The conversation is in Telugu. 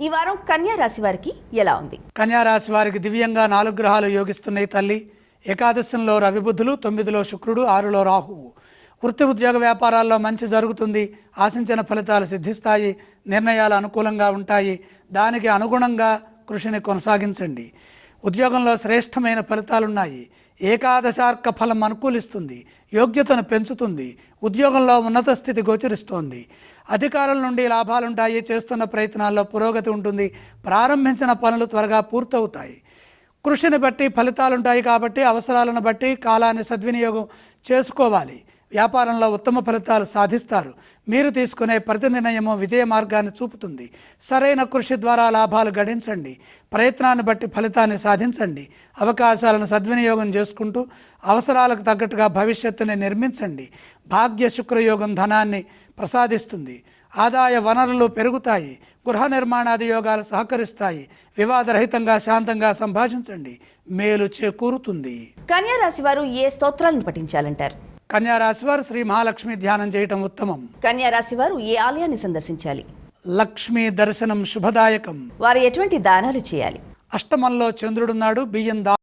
ఈ వారం కన్యా రాశి వారికి ఎలా ఉంది? కన్యారాశి వారికి దివ్యంగా నాలుగు గ్రహాలు యోగిస్తున్నాయి తల్లి. ఏకాదశంలో రవిబుద్ధులు తొమ్మిదిలో శుక్రుడు ఆరులో రాహువు వృత్తి ఉద్యోగ వ్యాపారాల్లో మంచి జరుగుతుంది. ఆశించిన ఫలితాలు సిద్ధిస్తాయి. నిర్ణయాలు అనుకూలంగా ఉంటాయి. దానికి అనుగుణంగా కృషిని కొనసాగించండి. ఉద్యోగంలో శ్రేష్టమైన ఫలితాలున్నాయి. ఏకాదశార్క ఫలం అనుకూలిస్తుంది యోగ్యతను పెంచుతుంది ఉద్యోగంలో ఉన్నత స్థితి గోచరిస్తోంది. అధికారుల నుండి లాభాలుంటాయి చేస్తున్న ప్రయత్నాల్లో పురోగతి ఉంటుంది ప్రారంభించిన పనులు త్వరగా పూర్తవుతాయి. కృషిని బట్టి ఫలితాలుంటాయి కాబట్టి అవసరాలను బట్టి కాలాన్ని సద్వినియోగం చేసుకోవాలి. వ్యాపారంలో ఉత్తమ ఫలితాలు సాధిస్తారు. మీరు తీసుకునే ప్రతి నిర్ణయము విజయ మార్గాన్ని చూపుతుంది. సరైన కృషి ద్వారా లాభాలు గడించండి. ప్రయత్నాన్ని బట్టి ఫలితాన్ని సాధించండి. అవకాశాలను సద్వినియోగం చేసుకుంటూ అవసరాలకు తగ్గట్టుగా భవిష్యత్తుని నిర్మించండి. భాగ్య శుక్రయోగం ధనాన్ని ప్రసాదిస్తుంది. ఆదాయ వనరులు పెరుగుతాయి. గృహ నిర్మాణాది యోగాలు సహకరిస్తాయి. వివాదరహితంగా శాంతంగా సంభాషించండి. మేలు చేకూరుతుంది. కన్యా రాశి వారు ఏ స్తోత్రాలను పఠించాలంటారు? కన్యా రాశివారు శ్రీ మహాలక్ష్మి ధ్యానం చేయటం ఉత్తమం. కన్యా రాశి వారు ఏ ఆలయాన్ని సందర్శించాలి? లక్ష్మీ దర్శనం శుభదాయకం. వారు ఎటువంటి దానాలు చేయాలి? అష్టమంలో చంద్రుడున్నాడు బియ్యం దా